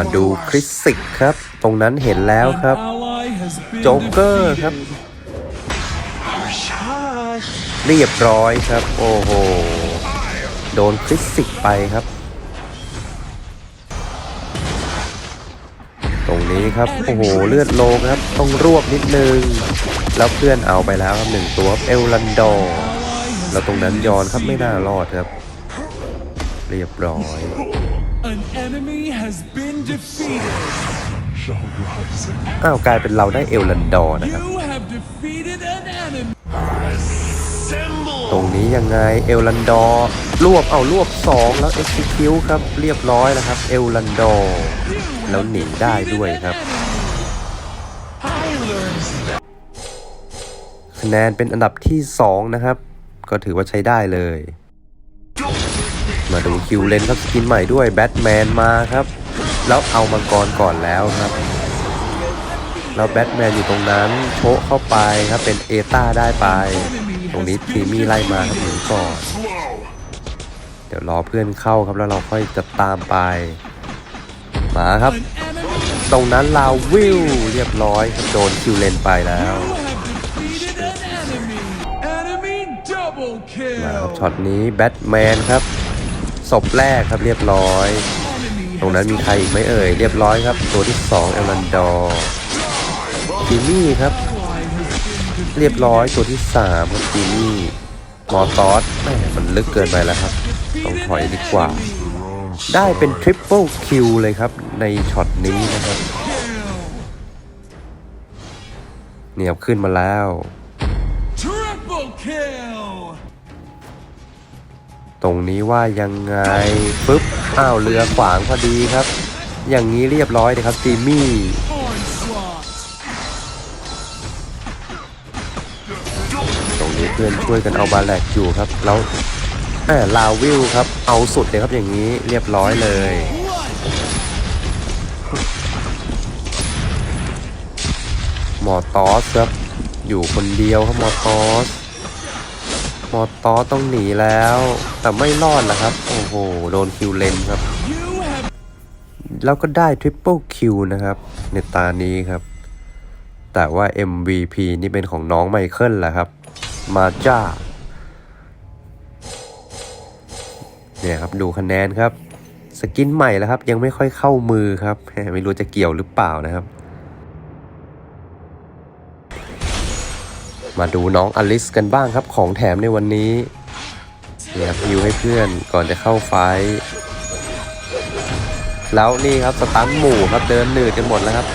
าดูคริสสิกครับ ตรงนั้นเห็นแล้วครับ โจ๊กเกอร์ครับ เรียบร้อยครับ โอ้โห โดนคริสสิกไปครับ ตรงนี้ครับ โอ้โห เลือดโลครับ ต้องรวบนิดนึง แล้วเพื่อนเอาไปแล้วครับหนึ่งตัวเอลลันดอร์แล้วตรงนั้นยอนครับไม่น่ารอดครับ เรียบร้อย An enemy has been defeated. อ้าวกลายเป็นเราได้เอลลันดอร์นะครับ You have defeated an enemy. ตรงนี้ยังไงเอลลันดอร์รวบเอารวบ 2 แล้ว execute ครับเรียบร้อยแล้วครับเอลลันดอร์แล้วหนีได้ด้วยครับ คะแนนเป็นอันดับที่ 2 นะครับ ก็ถือว่าใช้ได้เลย มาดูคิวเลนครับสกินใหม่ด้วยแบทแมนมาครับ แล้วเอามังกรก่อนแล้วครับแล้วแบทแมนอยู่ตรงนั้นโชะเข้าไปครับเป็นเอต้าได้ไป ตรงนี้ทีมี่ไล่มาครับหนีก่อนเดี๋ยวรอเพื่อนเข้าครับแล้วเราค่อยจะตามไป มาครับ ตรงนั้นลาวิวเรียบร้อยครับโดนคิวเลนไปแล้วมาครับช็อตนี้แบทแมนครับ ศพแรกครับเรียบร้อย ตรงนั้นมีใครอีกไหมเอ่ย เรียบร้อยครับ ตัวที่2เอลันดอร์จิมมี่ครับ เรียบร้อยตัวที่3ครับจิมมี่มอตอสแหมมันลึกเกินไปแล้วครับ ต้องถอยดีกว่า ได้เป็นทริปเปิลคิวเลยครับ ในช็อตนี้นะครับเนี่ยบขึ้นมาแล้ว ตรงนี้ว่ายังไงปึ๊บอ้าวเรือขวางพอดีครับ อย่างนี้เรียบร้อยเลยครับจิมมี่ตรงนี้เพื่อนช่วยกันเอาบาแลกอยู่ครับแล้วแหมลาวิลครับเอาสุดเลยครับอย่างนี้เรียบร้อยเลยมอตอสครับอยู่คนเดียวครับมอตอส มอตอต้องหนีแล้ว แต่ไม่รอดนะครับ โอ้โห โดนคิวเลนครับ แล้วก็ได้ทริปเปิลคิวนะครับ ในตานี้ครับ แต่ว่า MVP นี่เป็นของน้องไมเคิลแหละครับ มาจ้า เนี่ยครับดูคะแนนครับ สกินใหม่แล้วครับ ยังไม่ค่อยเข้ามือครับ ไม่รู้จะเกี่ยวหรือเปล่านะครับ มาดูน้องอลิสกันบ้างครับของแถมในวันนี้เนี่ยครับฮิวให้เพื่อนก่อนจะเข้าไฟ แล้วนี่ครับสตันหมู่ครับเดินหนืดกันหมดแล้วครับ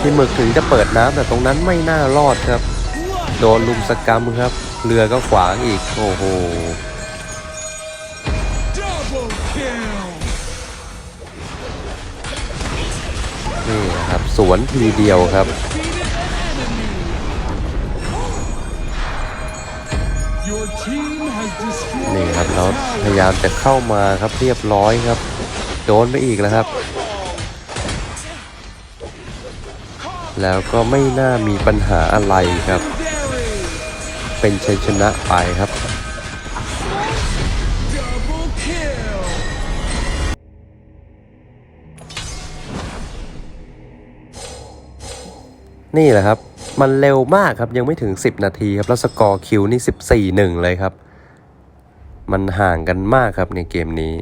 พี่หมึกถึงจะเปิดน้ำแต่ตรงนั้นไม่น่ารอดครับ โดนลุมสกรรมครับ เรือก็ขวางอีกโอ้โหนี่นะครับสวนทีเดียวครับ นี่ครับแล้วพยายามจะเข้ามาครับเรียบร้อยครับ โดนไปอีกแล้วครับ แล้วก็ไม่น่ามีปัญหาอะไรครับ เป็นชัยชนะไปครับนี่แหละครับ มันเร็วมากครับยังไม่ถึง 10 นาทีครับ แล้วสกอร์คิวนี่ 14-1 เลยครับ มันห่างกันมากครับในเกมนี้